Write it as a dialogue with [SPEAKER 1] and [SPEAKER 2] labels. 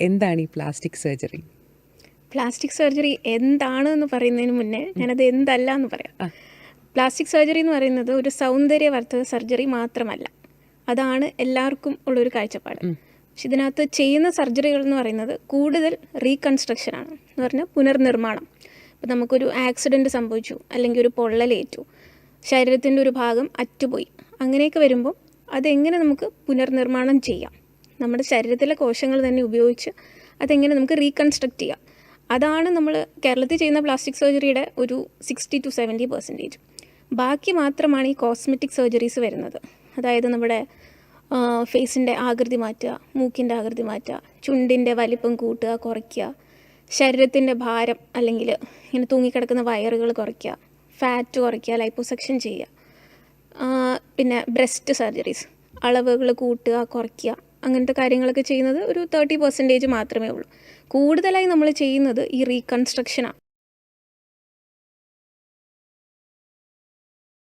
[SPEAKER 1] എന്താണ് ഈ plastic surgery?
[SPEAKER 2] Plastic surgery എന്താണ് എന്ന് പറയുന്നതിന് മുന്നേ ഞാനത് എന്തല്ല എന്ന് പറയാം. പ്ലാസ്റ്റിക് സർജറി എന്ന് പറയുന്നത് ഒരു സൗന്ദര്യവർദ്ധക സർജറി മാത്രമല്ല. അതാണ് എല്ലാവർക്കും ഉള്ളൊരു കാഴ്ചപ്പാട്. പക്ഷെ ഇതിനകത്ത് ചെയ്യുന്ന സർജറികൾ എന്ന് പറയുന്നത് കൂടുതൽ റീകൺസ്ട്രക്ഷൻ ആണ്. എന്ന് പറഞ്ഞാൽ പുനർനിർമ്മാണം. ഇപ്പം നമുക്കൊരു ആക്സിഡന്റ് സംഭവിച്ചു അല്ലെങ്കിൽ ഒരു പൊള്ളലേറ്റു ശരീരത്തിന്റെ ഒരു ഭാഗം അറ്റുപോയി അങ്ങനെയൊക്കെ വരുമ്പോൾ അതെങ്ങനെ നമുക്ക് പുനർനിർമ്മാണം ചെയ്യാം? നമ്മുടെ ശരീരത്തിലെ കോശങ്ങൾ തന്നെ ഉപയോഗിച്ച് അതെങ്ങനെ നമുക്ക് റീകൺസ്ട്രക്റ്റ് ചെയ്യാം. അതാണ് നമ്മൾ കേരളത്തിൽ ചെയ്യുന്ന പ്ലാസ്റ്റിക് സർജറിയുടെ ഒരു സിക്സ്റ്റി ടു സെവന്റി പെർസെന്റേജ് ബാക്കി മാത്രമാണ് ഈ കോസ്മെറ്റിക് സർജറീസ് വരുന്നത്. അതായത് നമ്മുടെ ഫേസിന്റെ ആകൃതി മാറ്റുക മൂക്കിന്റെ ആകൃതി മാറ്റുക ചുണ്ടിന്റെ വലിപ്പം കൂട്ടുക കുറയ്ക്കുക ശരീരത്തിന്റെ ഭാരം അല്ലെങ്കിൽ ഇങ്ങനെ തൂങ്ങിക്കിടക്കുന്ന വയറുകൾ കുറയ്ക്കുക ഫാറ്റ് കുറയ്ക്കുക ലൈപ്പോസെക്ഷൻ ചെയ്യുക പിന്നെ ബ്രസ്റ്റ് സർജറീസ് അളവുകൾ കൂട്ടുക കുറയ്ക്കുക അങ്ങനത്തെ കാര്യങ്ങളൊക്കെ ചെയ്യുന്നത് ഒരു തേർട്ടി പെർസെന്റേജ് മാത്രമേ ഉള്ളൂ. കൂടുതലായി നമ്മൾ ചെയ്യുന്നത് ഈ റീകൺസ്ട്രക്ഷനാണ്